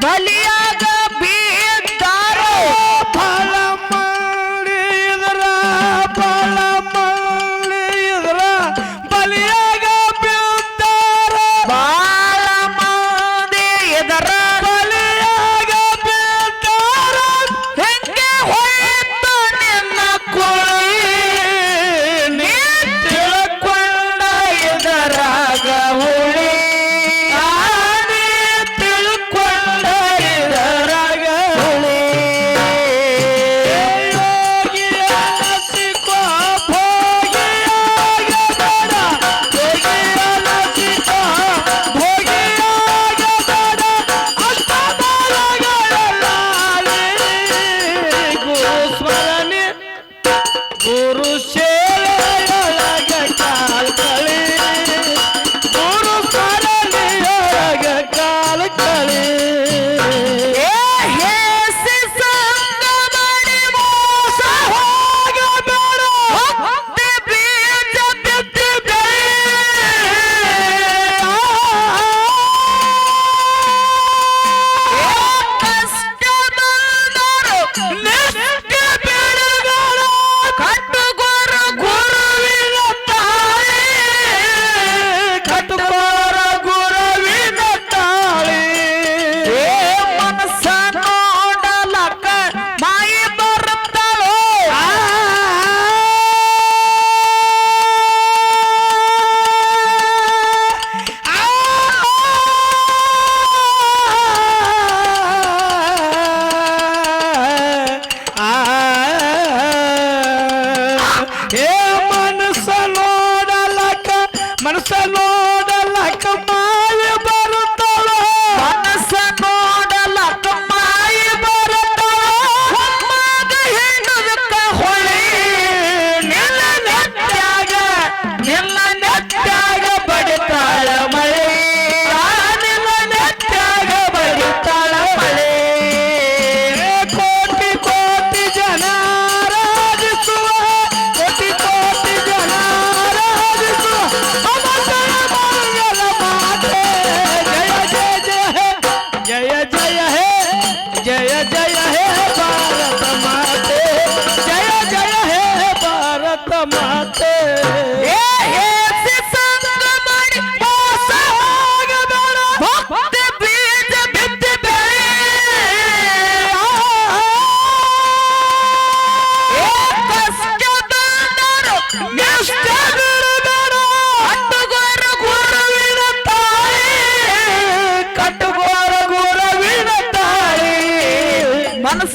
Valeu!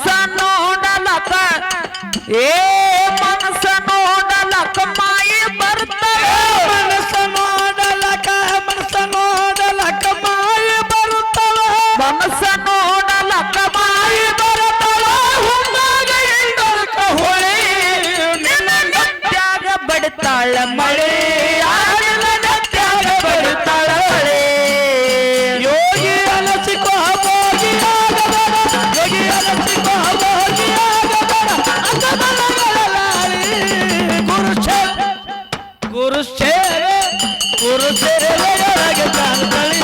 ಮನಸ ನೋಡಲಕ ಏ ಮನಸ ನೋಡಲಕ ಮಾಯಿ ಬರ್ತವೆ ಮನಸ ನೋಡಲಕ ಮನಸ ನೋಡಲಕ ಮಾಯಿ ಬರುತ್ತವೆ. ಮನಸ ನೋಡಲಕ ಮಾಯಿ ಬರುತ್ತವೆ. ಹುಮ್ಮಾಗ ಹೊಳೆ ನಿನ್ನ ಗಟ್ಯಾಗ ಬಡತಾಳ ஒரு சேரழகாக தான் தளி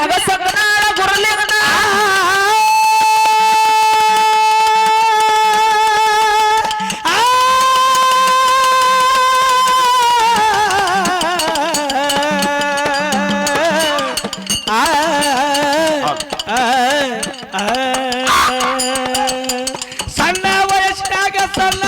அகசங்கனால குரலுகனா ಸಣ್ಣ